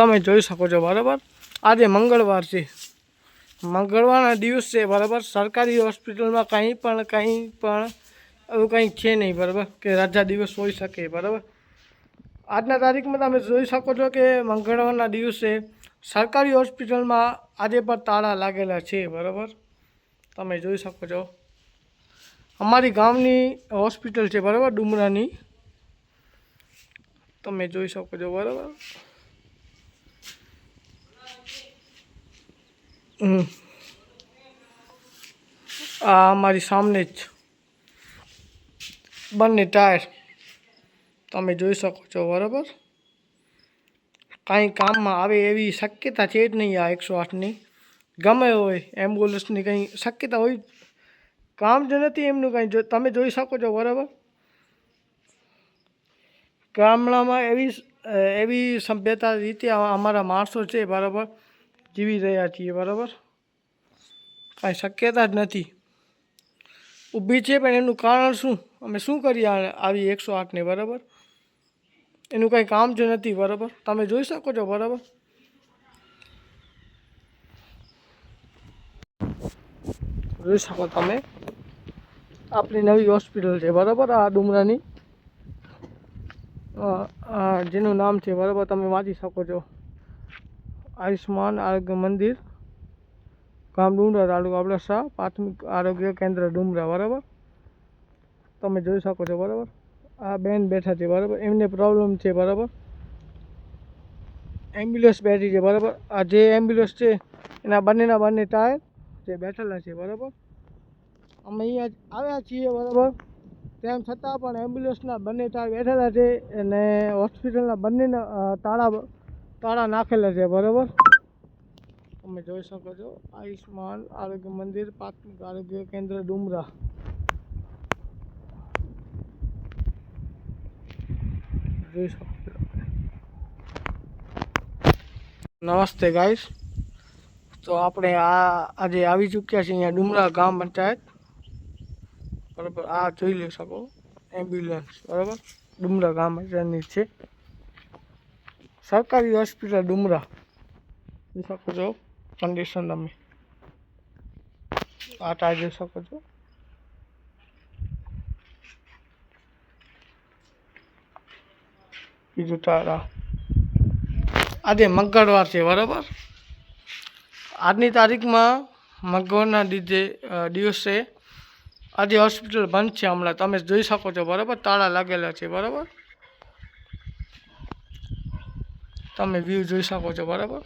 તમે જોઈ શકો છો, બરાબર? આજે મંગળવાર છે. મંગળવારના દિવસ છે બરાબર, સરકારી હોસ્પિટલમાં કંઈ પણ કંઈ પણ એવું કંઈ છે નહીં, બરાબર, કે રજા દિવસ હોઈ શકે, બરાબર? આજના તારીખમાં તમે જોઈ શકો છો કે મંગળવારના દિવસે સરકારી હોસ્પિટલમાં આજે પણ તાળા લાગેલા છે, બરાબર? તમે જોઈ શકો છો. અમારી ગામની હોસ્પિટલ છે, બરાબર, ડુમરાની? તમે જોઈ શકો છો, બરાબર? આ અમારી સામે જ બંને ટાયર તમે જોઈ શકો છો, બરાબર? કાંઈ કામમાં આવે એવી શક્યતા છે જ નહીં આ એકસો આઠની. ગમે હોય એમ્બ્યુલન્સની કંઈ શક્યતા હોય, કામ જ નથી એમનું કંઈ તમે જોઈ શકો છો, બરાબર? ગામડામાં એવી એવી સભ્યતા રીતે અમારા માણસો છે, બરાબર? જીવી રહ્યા છીએ, બરાબર? કાંઈ શક્યતા જ નથી. ઊભી છે પણ એનું કારણ શું? અમે શું કરીએ આવી એકસો આઠને, બરાબર? એનું કાંઈ કામ જ નથી, બરાબર? તમે જોઈ શકો છો, બરાબર? જોઈ શકો તમે? આપણી નવી હોસ્પિટલ છે, બરાબર? આ ડુમરાની. જેનું નામ છે, બરાબર? તમે વાંચી શકો છો. આયુષ્માન આરોગ્ય મંદિર, ગામ ડુમરા તાલુકા અબડાસા, પ્રાથમિક આરોગ્ય કેન્દ્ર ડુમરા બરાબર? તમે જોઈ શકો છો, બરાબર? આ બેન બેઠા છે, બરાબર? એમને પ્રોબ્લેમ છે, બરાબર? એમ્બ્યુલન્સ બેઠી છે, બરાબર? આ જે એમ્બ્યુલન્સ છે, એના બંનેના બંને ટાયર જે બેઠેલા છે, બરાબર? અમે અહીંયા આવ્યા છીએ, બરાબર? તેમ છતાં પણ એમ્બ્યુલન્સના બંને ટાયર બેઠેલા છે અને હોસ્પિટલના બંનેના તાળા તાળા નાખેલા છે, બરાબર? તમે જોઈ શકો છો, આયુષ્માન આરોગ્ય મંદિર, પ્રાથમિક આરોગ્ય કેન્દ્ર, ડુમરા. જોઈ શકો છો. નમસ્તે ગાઈસ તો આપણે આ, આજે આવી ચૂક્યા છીએ અહીંયા ડુમરા ગામ પંચાયત. બરાબર, આ જોઈ લઈ શકો એમ્બ્યુલન્સ બરાબર? ડુમરા ગામ પંચાયતની છે. સરકારી હોસ્પિટલ ડુમરા. જોઈ શકો છો કન્ડિશન તમે. આ ટાયર જોઈ શકો છો. બીજું તારા આજે મંગળવાર છે, બરાબર? આજની તારીખમાં મંગળવારના દીધે દિવસે આજે હોસ્પિટલ બંધ છે હમણાં, તમે જોઈ શકો છો, બરાબર? તાળા લાગેલા છે, બરાબર? તમે વ્યૂ જોઈ શકો છો બરાબર?